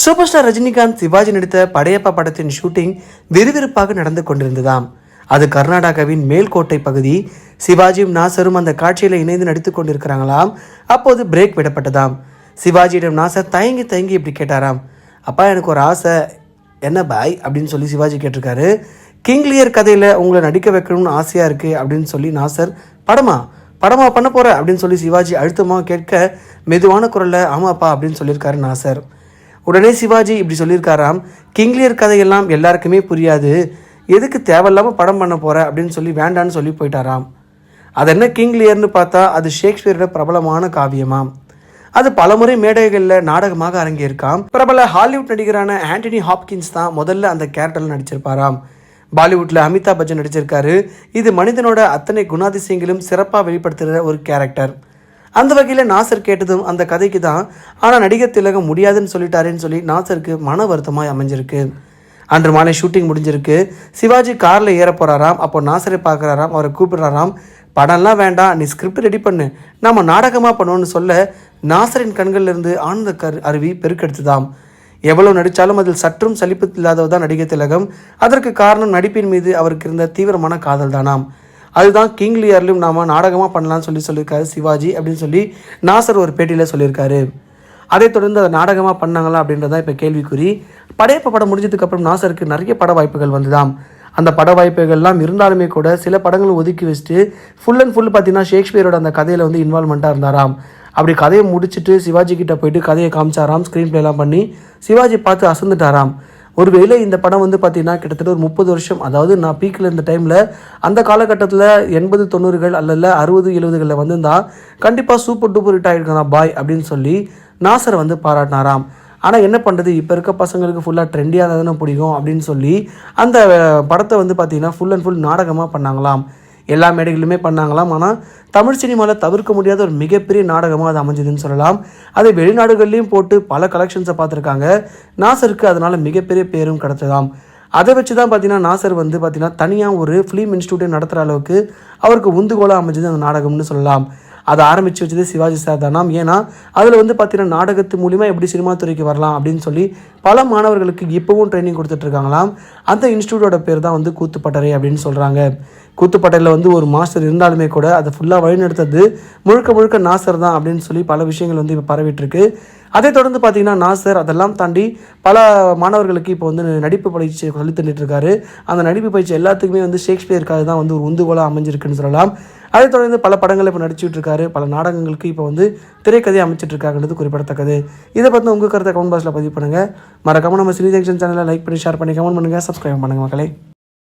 Super star Rajinikanth Sivaji நடித்த படையப்பா படத்தின் shooting விறுவிறுப்பாக நடந்து கொண்டிருந்ததாம். அது கர்நாடகாவின் மேல்கோட்டை பகுதி. சிவாஜியும் நாசரும் அந்த காட்சியில் இணைந்து நடித்து கொண்டிருக்கிறாங்களாம். அப்போது பிரேக் விடப்பட்டதாம். சிவாஜியிடம் நாசர் தயங்கி தயங்கி இப்படி கேட்டாராம். அப்பா எனக்கு ஒரு ஆசை. என்ன பாய்? அப்படின்னு சொல்லி சிவாஜி கேட்டிருக்காரு. கிங்லியர் கதையில் உங்களை நடிக்க வைக்கணும்னு ஆசையாக இருக்குது அப்படின்னு சொல்லி நாசர் படமா? படமா பண்ண போகிற அப்படின்னு சொல்லி சிவாஜி அழுத்தமாக கேட்க மெதுவான குரலில் ஆமாப்பா அப்படின்னு சொல்லியிருக்காரு நாசர். உடனே சிவாஜி இப்படி சொல்லியிருக்காராம் கிங்லியர் கதையெல்லாம் எல்லாருக்குமே புரியாது. எதுக்கு தேவையில்லாமல் படம் பண்ண போகிற அப்படின்னு சொல்லி வேண்டான்னு சொல்லி போயிட்டாராம். அது என்ன கிங்லியர்னு பார்த்தா அது ஷேக்ஸ்பியரோட பிரபலமான காவியமாம். அது பலமுறை மேடைகளில் நாடகமாக அரங்கேற்காம். பிரபல ஹாலிவுட் நடிகரான ஆண்டனி ஹாப்கின்ஸ் தான் முதல்ல அந்த கேரக்டரில் நடிச்சிருப்பாராம். பாலிவுட்டில் அமிதாப் பச்சன் நடிச்சிருக்காரு. இது மனிதனோட அத்தனை குணாதிசயங்களும் சிறப்பாக வெளிப்படுத்துகிற ஒரு கேரக்டர். அந்த வகையில் நாசர் கேட்டதும் அந்த கதைக்கு தான் ஆனால் நடிகர் திலகம் முடியாதுன்னு சொல்லிட்டாருன்னு சொல்லி நாசருக்கு மன வருத்தமாக அமைஞ்சிருக்கு. அன்று மாலை ஷூட்டிங் முடிஞ்சிருக்கு. சிவாஜி காரில் ஏற போகிறாராம் அப்போ நாசரை பார்க்குறாராம் அவரை கூப்பிடுறாராம். படம்லாம் வேண்டாம் நீ ஸ்கிரிப்ட் ரெடி பண்ணு. நம்ம நாடகமாக பண்ணோன்னு சொல்ல நாசரின் கண்கள்ல இருந்து ஆனந்த கரு அருவி பெருக்கெடுத்துதாம். எவ்வளோ நடித்தாலும் அதில் சற்றும் சலிப்பு இல்லாதவர் தான் நடிகர் திலகம். அதற்கு காரணம் நடிப்பின் மீது அவருக்கு இருந்த தீவிரமான காதல் தானாம் அதுதான் கிங் லியர்லையும் நாம நாடகமாக பண்ணலாம்னு சொல்லி சொல்லியிருக்காரு சிவாஜி அப்படின்னு சொல்லி நாசர் ஒரு பேட்டியில் சொல்லியிருக்காரு. அதை தொடர்ந்து அதை நாடகமாக பண்ணாங்களா அப்படின்றதான் இப்போ கேள்விக்குறி. படையப்ப படம் முடிஞ்சதுக்கு அப்புறம் நாசருக்கு நிறைய பட வாய்ப்புகள் வந்துதாம். அந்த பட வாய்ப்புகள்லாம் இருந்தாலுமே கூட சில படங்களை ஒதுக்கி வச்சுட்டு ஃபுல் அண்ட் ஃபுல் பார்த்தீங்கன்னா ஷேக்ஸ்பியரோட அந்த கதையில் வந்து இன்வால்மெண்ட்டாக இருந்தாராம். அப்படி கதையை முடிச்சுட்டு சிவாஜி கிட்ட போயிட்டு கதையை காமிச்சாராம் ஸ்க்ரீன் ப்ளேலாம் பண்ணி சிவாஜி பார்த்து அசந்துட்டாராம். ஒருவேளை இந்த படம் வந்து பார்த்தீங்கன்னா கிட்டத்தட்ட ஒரு முப்பது வருஷம் அதாவது நான் பீக்கில் இருந்த டைமில் அந்த காலகட்டத்தில் எண்பது தொண்ணூறுகள் அல்ல அறுபது எழுபதுகளில் வந்திருந்தால் கண்டிப்பாக சூப்பர் டூப்பர் ஹிட் ஆகிருக்கான் பாய் அப்படின்னு சொல்லி நாசரை வந்து பாராட்டினாராம். ஆனால் என்ன பண்ணுறது இப்போ இருக்க பசங்களுக்கு ஃபுல்லாக ட்ரெண்டியாக தானே பிடிக்கும் அப்படின்னு சொல்லி அந்த படத்தை வந்து பார்த்தீங்கன்னா ஃபுல் அண்ட் ஃபுல் நாடகமாக பண்ணாங்களாம். எல்லா மேடைகளிலுமே பண்ணாங்களாம். ஆனால் தமிழ் சினிமாவில் தவிர்க்க முடியாத ஒரு மிகப்பெரிய நாடகமாக அது அமைஞ்சதுன்னு சொல்லலாம். அது வெளிநாடுகள்லேயும் போட்டு பல கலெக்ஷன்ஸை பார்த்துருக்காங்க. நாசருக்கு அதனால் மிகப்பெரிய பேரும் கிடச்சதாம் அதை வச்சு தான் பார்த்தீங்கன்னா நாசர் வந்து பார்த்தீங்கன்னா தனியாக ஒரு ஃபிலிம் இன்ஸ்டியூட்டை நடத்துகிற அளவுக்கு அவருக்கு உந்துகோலாக அமைஞ்சது அந்த நாடகம்னு சொல்லலாம். அதை ஆரம்பித்து வச்சது சிவாஜி சார் தானாம் ஏன்னா அதில் வந்து பார்த்தீங்கன்னா நாடகத்து மூலிமா எப்படி சினிமா துறைக்கு வரலாம் அப்படின்னு சொல்லி பல மாணவர்களுக்கு இப்போவும் ட்ரைனிங் கொடுத்துட்ருக்காங்களாம் அந்த இன்ஸ்டியூட்டோட பேர் தான் வந்து கூத்துப்பட்டறை அப்படின்னு சொல்கிறாங்க கூத்துப்பட்டையில் வந்து ஒரு மாஸ்டர் இருந்தாலுமே கூட அதை ஃபுல்லாக வழிநடத்தது முழுக்க முழுக்க நாசர் தான் அப்படின்னு சொல்லி பல விஷயங்கள் வந்து இப்போ பரவிட்டுருக்கு அதை தொடர்ந்து பார்த்தீங்கன்னா நாசர் அதெல்லாம் தாண்டி பல மாணவர்களுக்கு இப்போ வந்து நடிப்பு பயிற்சி சொல்லி தந்துட்டு இருக்காரு அந்த நடிப்பு பயிற்சி எல்லாத்துக்குமே வந்து ஷேக்ஸ்பியருக்காக தான் வந்து ஒரு உந்துகோலாக அமைஞ்சிருக்குன்னு சொல்லலாம். அதை தொடர்ந்து பல படங்களை இப்போ நடிச்சுட்டு இருக்காரு. பல நாடகங்களுக்கு இப்போ வந்து திரைக்கதையை அமைச்சிட்டு இருக்காங்கன்றது குறிப்பிடத்தக்கது. இதை பற்றி உங்கள் கருத்தை கமெண்ட் பாக்ஸில் பதிவு பண்ணுங்கள் மறக்காமல் நம்ம சினி ஜங்ஷன் சேனலை லைக் பண்ணி ஷேர் பண்ணி கமெண்ட் பண்ணுங்கள் சப்ஸ்கிரைப் பண்ணுங்கள் மக்களே.